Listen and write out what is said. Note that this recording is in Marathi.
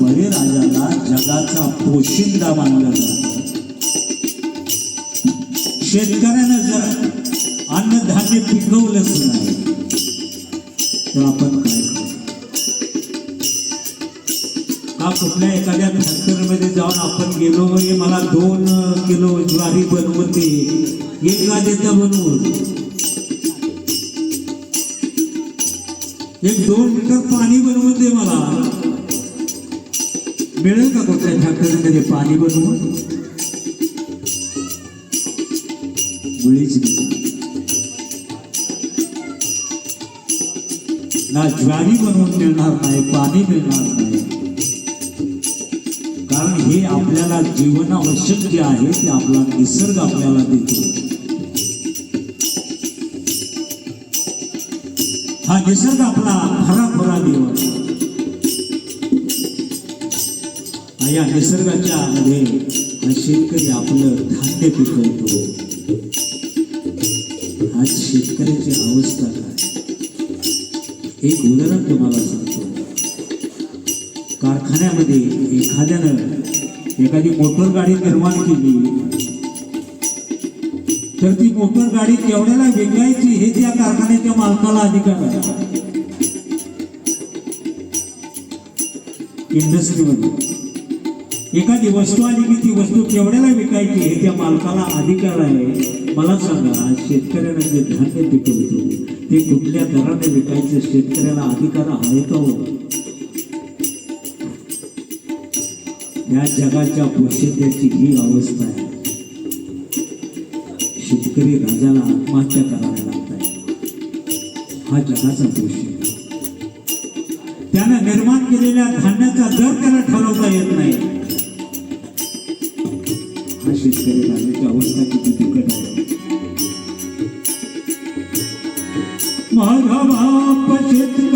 बळीराजाला जगाचा पोशिंदा मानलं जातं. शेतकऱ्यानं जर अन्नधान्य पिकवलंच नाही तर आपण काय का कुठल्या एखाद्या फॅक्टरीमध्ये जाऊन आपण गेलो हे मला दोन किलो ज्वारी बनवते एक का बनवून. एक दोन लिटर पाणी बनवून दे मला. मिळेल का कुठल्या फॅक्टरीमध्ये पाणी बनवून ना ज्वारी बनवून मिळणार नाही पाणी मिळणार नाही. कारण हे आपल्याला जीवन आवश्यक जे आहे ते आपला निसर्ग आपल्याला देतो. हा निसर्ग आपला खरा खरा देव. आहे. या निसर्गाच्या मध्ये हा शेतकरी आपलं धान्य पिकवतो. आज शेतकऱ्याची अवस्था काय? एक उदाहरण तुम्हाला सांगतो. कारखान्यामध्ये एखाद्यानं एखादी मोटर गाडी निर्माण केली तर ती मोटर गाडी केवढ्याला विकायची हे त्या कारखान्याच्या मालकाला अधिकार आहे. इंडस्ट्रीमध्ये. एखादी वस्तू आली की ती वस्तू केवढ्याला विकायची हे त्या मालकाला अधिकार आहे. मला सांगा शेतकऱ्यानं जे धान्य पिकवतो ते कुठल्या दराने विकायचं? शेतकऱ्याला अधिकार आहे का हो? या जगाच्या पोशिंद्याची ही अवस्था आहे. शेतकरी राजाला आत्महत्या करावी लागत आहे. हा जगाचा पोशिंदा त्यानं निर्माण केलेल्या धान्याचा दर त्याला ठरवता येत नाही. शेतकरी राजाची अवस्था किती बिकट आहे. माझा बाप शेतकरी